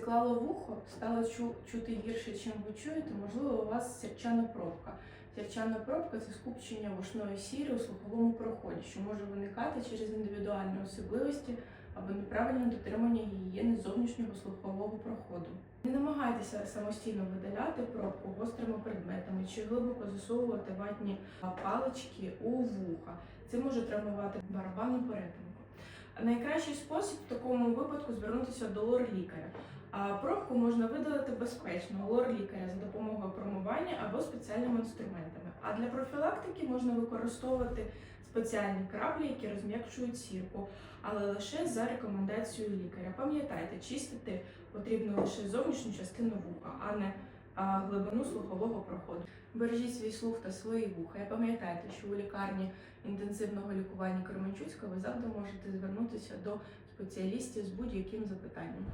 Заклало вухо, стало чу- чути гірше, чим ви чуєте, можливо, у вас сірчана пробка. Сірчана пробка це скупчення вушної сірі у слуховому проході, що може виникати через індивідуальні особливості або неправильне дотримання гігієни зовнішнього слухового проходу. Не намагайтеся самостійно видаляти пробку гострими предметами чи глибоко засовувати ватні палички у вуха. Це може травмувати барабанну перетинку. Найкращий спосіб в такому випадку звернутися до лор-лікаря. Можна видалити безпечно лор-лікаря за допомогою промивання або спеціальними інструментами. А для профілактики можна використовувати спеціальні краплі, які розм'якшують сірку, але лише за рекомендацією лікаря. Пам'ятайте, чистити потрібно лише зовнішню частину вуха, а не глибину слухового проходу. Бережіть свій слух та свої вуха. І пам'ятайте, що у лікарні інтенсивного лікування Кременчуцька ви завжди можете звернутися до спеціалістів з будь-яким запитанням.